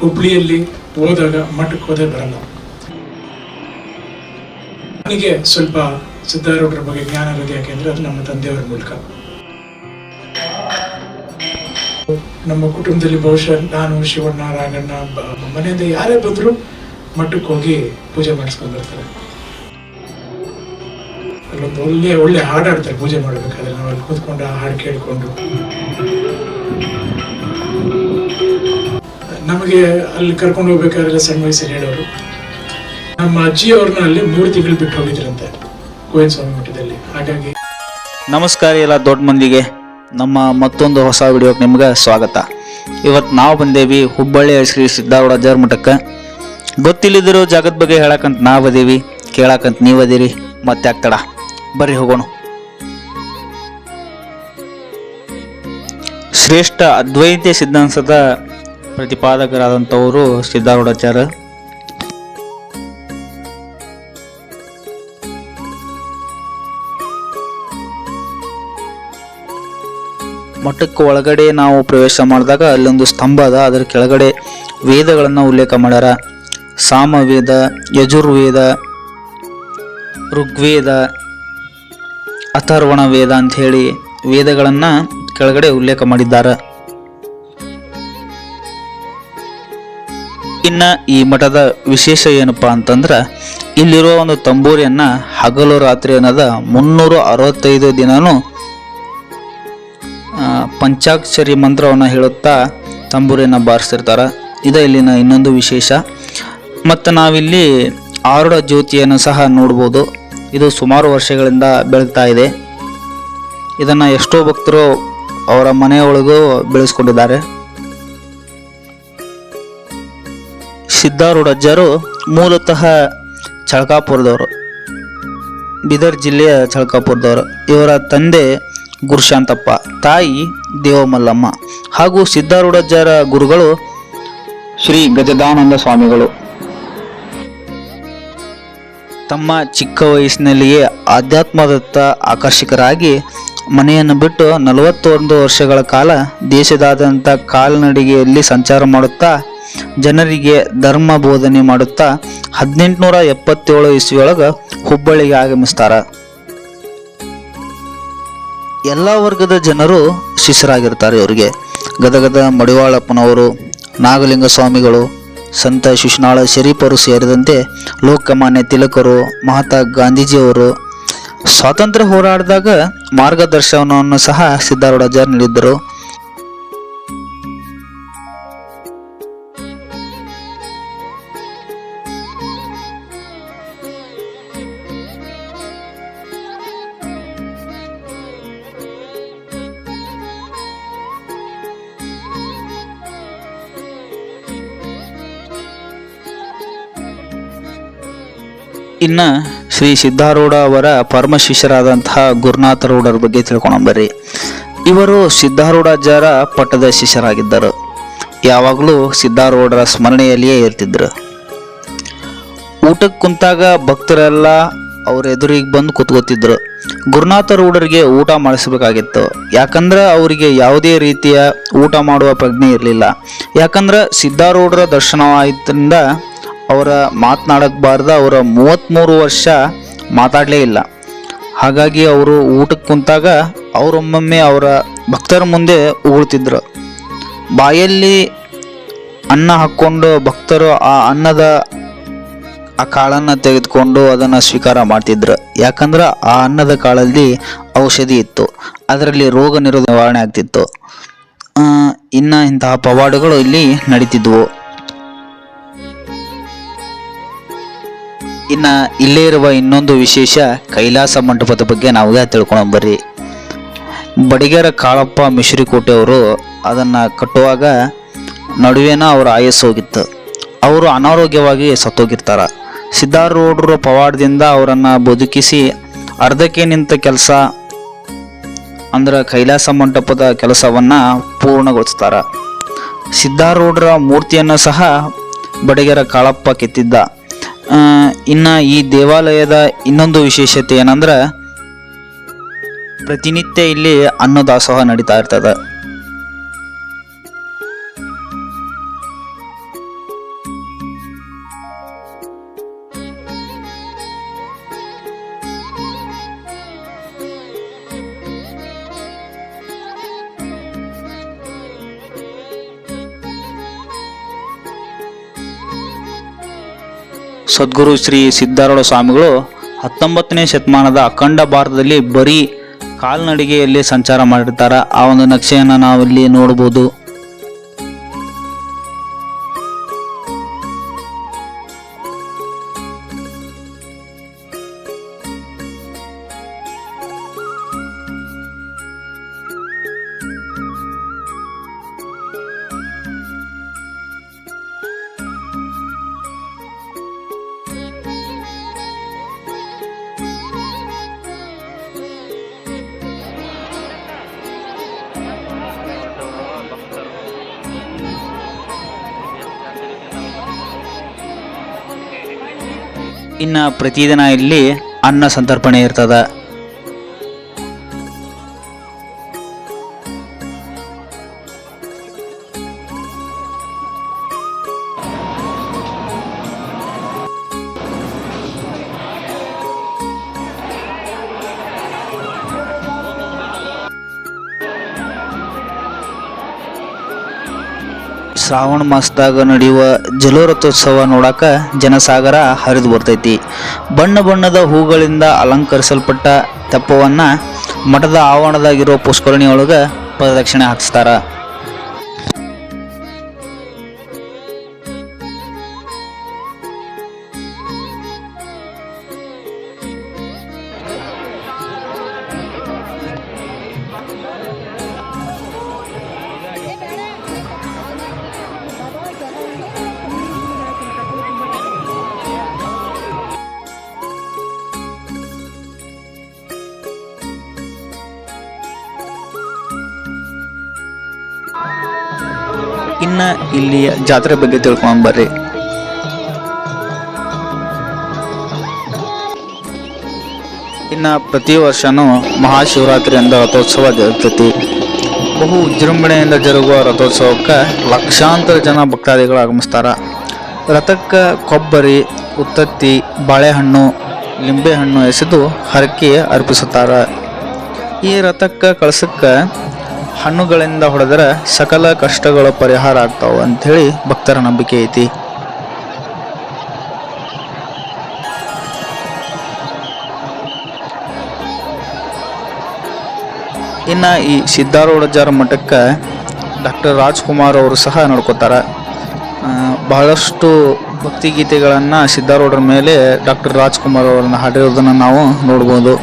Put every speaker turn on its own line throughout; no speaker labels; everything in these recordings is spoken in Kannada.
ಹುಬ್ಳಿಯಲ್ಲಿ ಹೋದಾಗ ಮಠಕ್ಕೆ ಹೋದೇ ಬರಲ್ಲ. ನನಗೆ ಸ್ವಲ್ಪ ಸಿದ್ಧಾರೂಢರ ಬಗ್ಗೆ ಜ್ಞಾನ ಇರೋದು ಯಾಕೆಂದ್ರೆ ಅದು ನಮ್ಮ ತಂದೆಯವರ ಮೂಲಕ. ನಮ್ಮ ಕುಟುಂಬದಲ್ಲಿ ಬಹುಶಃ ನಾನು, ಶಿವಣ್ಣ, ರಾಗಣ್ಣ ಮನೆಯಿಂದ ಯಾರೇ ಬಂದರೂ ಮಠಕ್ಕೆ ಹೋಗಿ ಪೂಜೆ ಮಾಡಿಸ್ಕೊಂಡು ಬರ್ತಾರೆ. ಅಲ್ಲೊಂದು ಒಳ್ಳೆ ಒಳ್ಳೆ ಹಾಡು ಹಾಡ್ತಾರೆ ಪೂಜೆ ಮಾಡಬೇಕಾದ್ರೆ. ನಾವು ಅಲ್ಲಿ ಕೂತ್ಕೊಂಡು ಆ ಹಾಡು ಕೇಳಿಕೊಂಡು. ನಮಗೆ ಅಲ್ಲಿ ಕರ್ಕೊಂಡು ಹೋಗ್ಬೇಕಾದ್ರೆ ಸಣ್ಣ ವಯಸ್ಸಲ್ಲಿ ಹೇಳೋರು. ನಮ್ಮ ಅಜ್ಜಿಯವ್ರನ್ನ ಅಲ್ಲಿ ಮೂರು ತಿಂಗಳು ಬಿಟ್ಟು ಹೋಗಿದ್ರಂತೆ ಕುವೆನ್ ಸ್ವಾಮಿ ಮಠದಲ್ಲಿ. ಹಾಗಾಗಿ
ನಮಸ್ಕಾರ ಎಲ್ಲ ದೊಡ್ಡ ಮಂದಿಗೆ. ನಮ್ಮ ಮತ್ತೊಂದು ಹೊಸ ವಿಡಿಯೋಕ್ಕೆ ನಿಮ್ಗೆ ಸ್ವಾಗತ. ಇವತ್ತು ನಾವು ಬಂದೇವಿ ಹುಬ್ಬಳ್ಳಿಯ ಶ್ರೀ ಸಿದ್ಧಾರೂಢ ಜರ್ ಮಠಕ್ಕೆ. ಗೊತ್ತಿಲ್ಲದಿರೋ ಜಾಗದ ಬಗ್ಗೆ ಹೇಳಕ್ಕಂತ ನಾವು ಅದೀವಿ. ಕೇಳಕ್ಕಂತ ನೀವು ಅದೀರಿ. ಮತ್ತೆ ಆಗ್ತಡ ಬರ್ರಿ ಹೋಗೋಣ. ಶ್ರೇಷ್ಠ ಅದ್ವೈತ ಸಿದ್ಧಾಂತದ ಪ್ರತಿಪಾದಕರಾದಂಥವರು ಸಿದ್ಧಾರೂಢಾಚಾರ ಮಠಕ್ಕೆ ಒಳಗಡೆ ನಾವು ಪ್ರವೇಶ ಮಾಡಿದಾಗ ಅಲ್ಲೊಂದು ಸ್ತಂಭ ಅದ, ಅದರ ಕೆಳಗಡೆ ವೇದಗಳನ್ನು ಉಲ್ಲೇಖ ಮಾಡ್ಯಾರ. ಸಾಮವೇದ, ಯಜುರ್ವೇದ, ಋಗ್ವೇದ ಅಥರ್ವಣ ವೇದ ಅಂತ ಹೇಳಿ ವೇದಗಳನ್ನು ಕೆಳಗಡೆ ಉಲ್ಲೇಖ ಮಾಡಿದ್ದಾರೆ. ಇನ್ನ ಈ ಮಠದ ವಿಶೇಷ ಏನಪ್ಪ ಅಂತಂದ್ರ ಇಲ್ಲಿರುವ ಒಂದು ತಂಬೂರಿಯನ್ನ ಹಗಲು ರಾತ್ರಿ ಅನ್ನೋದ ಮುನ್ನೂರ ಅರವತ್ತೈದು ದಿನವೂ ಪಂಚಾಕ್ಷರಿ ಮಂತ್ರವನ್ನು ಹೇಳುತ್ತಾ ತಂಬೂರಿಯನ್ನು ಬಾರಿಸ್ತಿರ್ತಾರೆ. ಇದೇ ಇಲ್ಲಿನ ಇನ್ನೊಂದು ವಿಶೇಷ. ಮತ್ತು ನಾವಿಲ್ಲಿ ಆರುಡ ಜ್ಯೋತಿಯನ್ನು ಸಹ ನೋಡ್ಬೋದು. ಇದು ಸುಮಾರು ವರ್ಷಗಳಿಂದ ಬೆಳಗ್ತಾ ಇದೆ. ಇದನ್ನು ಎಷ್ಟೋ ಭಕ್ತರು ಅವರ ಮನೆಯೊಳಗೂ ಬೆಳೆಸ್ಕೊಂಡಿದ್ದಾರೆ. ಸಿದ್ಧಾರೂಢಜ್ಜರು ಮೂಲತಃ ಚಳಕಾಪುರದವರು, ಬೀದರ್ ಜಿಲ್ಲೆಯ ಚಳಕಾಪುರದವರು. ಇವರ ತಂದೆ ಗುರುಶಾಂತಪ್ಪ, ತಾಯಿ ದೇವಮಲ್ಲಮ್ಮ ಹಾಗೂ ಸಿದ್ಧಾರೂಢಜ್ಜರ ಗುರುಗಳು ಶ್ರೀ ಗಜದಾನಂದ ಸ್ವಾಮಿಗಳು. ತಮ್ಮ ಚಿಕ್ಕ ವಯಸ್ಸಿನಲ್ಲಿಯೇ ಆಧ್ಯಾತ್ಮದತ್ತ ಆಕರ್ಷಕರಾಗಿ ಮನೆಯನ್ನು ಬಿಟ್ಟು ನಲವತ್ತೊಂದು ವರ್ಷಗಳ ಕಾಲ ದೇಶದಾದ್ಯಂತ ಕಾಲ್ನಡಿಗೆಯಲ್ಲಿ ಸಂಚಾರ ಮಾಡುತ್ತಾ ಜನರಿಗೆ ಧರ್ಮ ಬೋಧನೆ ಮಾಡುತ್ತಾ ಹದಿನೆಂಟುನೂರ ಎಪ್ಪತ್ತೇಳು ಇಸ್ವಿಯೊಳಗೆ ಹುಬ್ಬಳ್ಳಿಗೆ ಆಗಮಿಸ್ತಾರ. ಎಲ್ಲ ವರ್ಗದ ಜನರು ಶಿಷ್ಯರಾಗಿರ್ತಾರೆ ಇವರಿಗೆ. ಗದಗದ ಮಡಿವಾಳಪ್ಪನವರು ನಾಗಲಿಂಗ ಸ್ವಾಮಿಗಳು ಸಂತ ಶಿಶುನಾಳ ಶರೀಫರು ಸೇರಿದಂತೆ ಲೋಕಮಾನ್ಯ ತಿಲಕರು, ಮಹಾತ್ಮ ಗಾಂಧೀಜಿಯವರು ಸ್ವಾತಂತ್ರ್ಯ ಹೋರಾಡಿದಾಗ ಮಾರ್ಗದರ್ಶನವನ್ನು ಸಹ ಸಿದ್ಧಾರೂಢಾಚಾರ್ಯ ನೀಡಿದ್ದರು. ಇನ್ನ ಶ್ರೀ ಸಿದ್ಧಾರೂಢ ಅವರ ಪರಮ ಶಿಷ್ಯರಾದಂತಹ ಗುರುನಾಥರೂಢರ ಬಗ್ಗೆ ತಿಳ್ಕೊಂಬರ್ರಿ ಇವರು ಸಿದ್ಧಾರೂಢಾಚಾರ ಪಟ್ಟದ ಶಿಷ್ಯರಾಗಿದ್ದರು. ಯಾವಾಗಲೂ ಸಿದ್ಧಾರೂಢರ ಸ್ಮರಣೆಯಲ್ಲಿಯೇ ಇರ್ತಿದ್ರು. ಊಟಕ್ಕೆ ಕುಂತಾಗ ಭಕ್ತರೆಲ್ಲ ಅವ್ರ ಎದುರಿಗೆ ಬಂದು ಕೂತ್ಕೋತಿದ್ರು. ಗುರುನಾಥರೂಢರಿಗೆ ಊಟ ಮಾಡಿಸ್ಬೇಕಾಗಿತ್ತು. ಯಾಕಂದ್ರೆ ಅವರಿಗೆ ಯಾವುದೇ ರೀತಿಯ ಊಟ ಮಾಡುವ ಪ್ರಜ್ಞೆ ಇರಲಿಲ್ಲ. ಯಾಕಂದ್ರೆ ಸಿದ್ಧಾರೂಢರ ದರ್ಶನವಾಯ್ತರಿಂದ ಅವರ ಮಾತನಾಡಕ್ಕೆ ಬಾರ್ದ ಅವರ ಮೂವತ್ತ್ಮೂರು ವರ್ಷ ಮಾತಾಡಲೇ ಇಲ್ಲ. ಹಾಗಾಗಿ ಅವರು ಊಟಕ್ಕೆ ಕುಂತಾಗ ಅವರೊಮ್ಮೊಮ್ಮೆ ಅವರ ಭಕ್ತರ ಮುಂದೆ ಉಗುಳ್ತಿದ್ರು. ಬಾಯಲ್ಲಿ ಅನ್ನ ಹಾಕ್ಕೊಂಡು ಭಕ್ತರು ಆ ಅನ್ನದ ಆ ಕಾಳನ್ನು ತೆಗೆದುಕೊಂಡು ಅದನ್ನು ಸ್ವೀಕಾರ ಮಾಡ್ತಿದ್ರು. ಯಾಕಂದ್ರೆ ಆ ಅನ್ನದ ಕಾಳಲ್ಲಿ ಔಷಧಿ ಇತ್ತು. ಅದರಲ್ಲಿ ರೋಗ ನಿರೋಧ ನಿವಾರಣೆ ಆಗ್ತಿತ್ತು. ಇನ್ನು ಇಂತಹ ಪವಾಡಗಳು ಇಲ್ಲಿ ನಡೀತಿದ್ವು. ಇನ್ನ ಇಲ್ಲೇ ಇರುವ ಇನ್ನೊಂದು ವಿಶೇಷ ಕೈಲಾಸ ಮಂಟಪದ ಬಗ್ಗೆ ನಾವು ತಿಳ್ಕೊಂಡು ಬರ್ರಿ. ಬಡಿಗೆರ ಕಾಳಪ್ಪ ಮಿಶ್ರಿಕೋಟೆ ಅವರು ಅದನ್ನ ಕಟ್ಟುವಾಗ ನಡುವೆನ ಅವರ ಆಯಸ್ಸು ಹೋಗಿತ್ತು. ಅವರು ಅನಾರೋಗ್ಯವಾಗಿ ಸತ್ತೋಗಿರ್ತಾರ. ಸಿದ್ಧಾರೂಢರ ಪವಾಡದಿಂದ ಅವರನ್ನ ಬದುಕಿಸಿ ಅರ್ಧಕ್ಕೆ ನಿಂತ ಕೆಲಸ ಅಂದ್ರೆ ಕೈಲಾಸ ಮಂಟಪದ ಕೆಲಸವನ್ನ ಪೂರ್ಣಗೊಳಿಸ್ತಾರ. ಸಿದ್ಧಾರೂಢರ ಮೂರ್ತಿಯನ್ನು ಸಹ ಬಡಿಗೆರ ಕಾಳಪ್ಪ ಕೆತ್ತಿದ್ದ. ಇನ್ನ ಈ ದೇವಾಲಯದ ಇನ್ನೊಂದು ವಿಶೇಷತೆ ಏನಂದ್ರೆ ಪ್ರತಿನಿತ್ಯ ಇಲ್ಲಿ ಅನ್ನದಾಸೋಹ ನಡೀತಾ ಇರ್ತದ. ಸದ್ಗುರು ಶ್ರೀ ಸಿದ್ಧಾರೂಢ ಸ್ವಾಮಿಗಳು ಹತ್ತೊಂಬತ್ತನೇ ಶತಮಾನದ ಅಖಂಡ ಭಾರತದಲ್ಲಿ ಬರೀ ಕಾಲ್ನಡಿಗೆಯಲ್ಲಿ ಸಂಚಾರ ಮಾಡಿರ್ತಾರೆ. ಆ ಒಂದು ನಕ್ಷೆಯನ್ನು ನಾವಿಲ್ಲಿ ನೋಡಬಹುದು ಇನ್ನ ಪ್ರತಿದಿನ ಇಲ್ಲಿ ಅನ್ನ ಸಂತರ್ಪಣೆ ಇರ್ತದ. ಶ್ರಾವಣ ಮಾಸದಾಗ ನಡೆಯುವ ಜಲೋರಥೋತ್ಸವ ನೋಡಾಕ ಜನಸಾಗರ ಹರಿದು ಬರ್ತೈತಿ. ಬಣ್ಣ ಬಣ್ಣದ ಹೂಗಳಿಂದ ಅಲಂಕರಿಸಲ್ಪಟ್ಟ ತೆಪ್ಪವನ್ನು ಮಠದ ಆವರಣದಾಗಿರೋ ಪುಷ್ಕರಣಿಯೊಳಗೆ ಪ್ರದಕ್ಷಿಣೆ ಹಾಕಿಸ್ತಾರ. ಇನ್ನ ಇಲ್ಲಿಯ ಜಾತ್ರೆ ಬಗ್ಗೆ ತಿಳ್ಕೊಂಡ್ ಬರ್ರಿ. ಇನ್ನ ಪ್ರತಿ ವರ್ಷನೂ ಮಹಾಶಿವರಾತ್ರಿ ಎಂದ ರಥೋತ್ಸವ ಜರುಗ್ತೈತಿ. ಬಹು ವಿಜೃಂಭಣೆಯಿಂದ ಜರುಗುವ ರಥೋತ್ಸವಕ್ಕೆ ಲಕ್ಷಾಂತರ ಜನ ಭಕ್ತಾದಿಗಳು ಆಗಮಿಸ್ತಾರ. ರಥಕ್ಕೆ ಕೊಬ್ಬರಿ, ಉತ್ತತ್ತಿ, ಬಾಳೆಹಣ್ಣು, ಲಿಂಬೆಹಣ್ಣು ಎಸೆದು ಹರಕೆ ಅರ್ಪಿಸುತ್ತಾರ. ಈ ರಥಕ್ಕೆ ಕಳಸಕ್ಕೆ ಹಣ್ಣುಗಳಿಂದ ಹೊಡೆದರೆ ಸಕಲ ಕಷ್ಟಗಳು ಪರಿಹಾರ ಆಗ್ತಾವ ಅಂಥೇಳಿ ಭಕ್ತರ ನಂಬಿಕೆ ಐತಿ. ಇನ್ನು ಈ ಸಿದ್ಧಾರೂಢಜಾರ ಮಠಕ್ಕೆ ಡಾಕ್ಟರ್ ರಾಜ್ಕುಮಾರ್ ಅವರು ಸಹ ನೋಡ್ಕೋತಾರೆ. ಬಹಳಷ್ಟು ಭಕ್ತಿಗೀತೆಗಳನ್ನು ಸಿದ್ಧಾರೂಢರ ಮೇಲೆ ಡಾಕ್ಟರ್ ರಾಜ್ಕುಮಾರ್ ಅವರನ್ನ ಹಾಡಿರೋದನ್ನು ನಾವು ನೋಡ್ಬೋದು.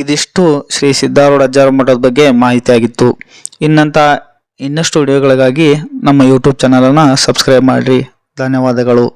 ಇದಿಷ್ಟು ಶ್ರೀ ಸಿದ್ಧಾರೂಢ ಅಜ್ಜಾರ ಮಠದ ಬಗ್ಗೆ ಮಾಹಿತಿ ಆಗಿತ್ತು ಇನ್ನಂತ ಇನ್ನಷ್ಟು ವಿಡಿಯೋಗಳಿಗಾಗಿ ನಮ್ಮ ಯೂಟ್ಯೂಬ್ ಚಾನಲನ್ನು ಸಬ್ಸ್ಕ್ರೈಬ್ ಮಾಡಿರಿ. ಧನ್ಯವಾದಗಳು.